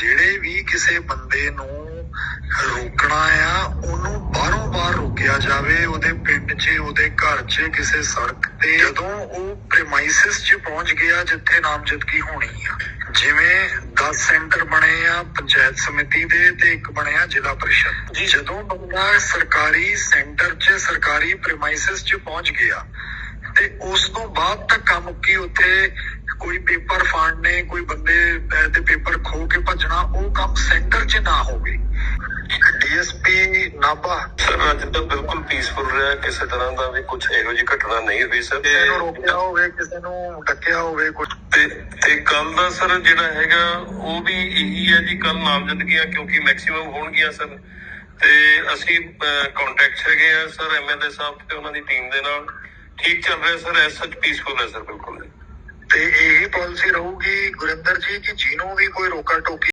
ਜਿਹੜੇ ਵੀ ਕਿਸੇ ਬੰਦੇ ਨੂੰ ਰੋਕਣਾ ਆ ਉਹਨੂੰ ਬਾਹਰੋਂ ਬਾਹਰ ਰੋਕਿਆ ਜਾਵੇ ਉਹਦੇ ਪਿੰਡ 'ਚ ਉਹਦੇ ਘਰ 'ਚ ਕਿਸੇ ਸੜਕ ਤੇ। ਜਦੋਂ ਉਹ ਪ੍ਰੈਮਾਈਸਿਸ 'ਚ ਪਹੁੰਚ ਗਿਆ ਜਿੱਥੇ ਨਾਮਜ਼ਦਗੀ ਹੋਣੀ ਆ। ਜਿਵੇਂ 10 ਸੈਂਟਰ ਬਣੇ ਆ ਪੰਚਾਇਤ ਸਮਿਤੀ ਦੇ ਤੇ ਇੱਕ ਬਣਿਆ ਜ਼ਿਲ੍ਹਾ ਪਰਿਸ਼ਦ। ਜੀ। ਜਦੋਂ ਬੰਦਾ ਸਰਕਾਰੀ ਸੈਂਟਰ 'ਚ ਸਰਕਾਰੀ ਪ੍ਰੈਮਾਈਸਿਸ 'ਚ ਪਹੁੰਚ ਗਿਆ ਤੇ ਉਸ ਤੋਂ ਬਾਅਦ ਤੱਕ ਕੰਮ ਕੀ ਉੱਥੇ ਉਹ ਕੰਮ ਸੈਂਟਰ 'ਚ ਨਾ ਹੋਵੇ। ਡੀਐਸਪੀ ਨਾਭਾ ਸਰ ਅੱਜ ਤਾਂ ਬਿਲਕੁਲ ਪੀਸਫੁਲ ਰਿਹਾ ਕਿਸੇ ਤਰ੍ਹਾਂ ਦਾ ਵੀ ਕੁਝ ਇਹੋ ਜਿਹੀ ਘਟਨਾ ਨਹੀਂ ਹੋਈ ਸਰ। ਕਿਸੇ ਨੂੰ ਰੋਕਿਆ ਹੋਵੇ ਕਿਸੇ ਨੂੰ ਡੱਕਿਆ ਹੋਵੇ ਕੁਝ ਤੇ ਤੇ ਕੱਲ ਦਾ ਸਰ ਜਿਹੜਾ ਹੈਗਾ ਉਹ ਵੀ ਇਹੀ ਹੈ ਜੀ ਕੱਲ ਨਾਮਜ਼ਦਗੀਆਂ ਕਿਉਂਕਿ ਮੈਕਸਿਮਮ ਹੋਣਗੀਆਂ ਸਰ। ਤੇ ਅਸੀਂ ਕੰਟੈਕਟ ਹੈਗੇ ਆ ਸਰ ਐਮਐਲਏ ਸਾਹਿਬ ਤੇ ਉਹਨਾਂ ਦੀ ਟੀਮ ਦੇ ਨਾਲ। ਠੀਕ ਚੱਲ ਰਿਹਾ ਸਰ ਐਸ ਸੱਚ ਪੀਸਫੁਲ ਹੈ ਸਰ ਬਿਲਕੁਲ। ਤੇ ਇਹੀ ਪਾਲਿਸੀ ਰਹੂਗੀ ਗੁਰਿੰਦਰ ਜੀ ਕਿ ਜਿਹਨੂੰ ਵੀ ਕੋਈ ਰੋਕਾ ਟੋਕੀ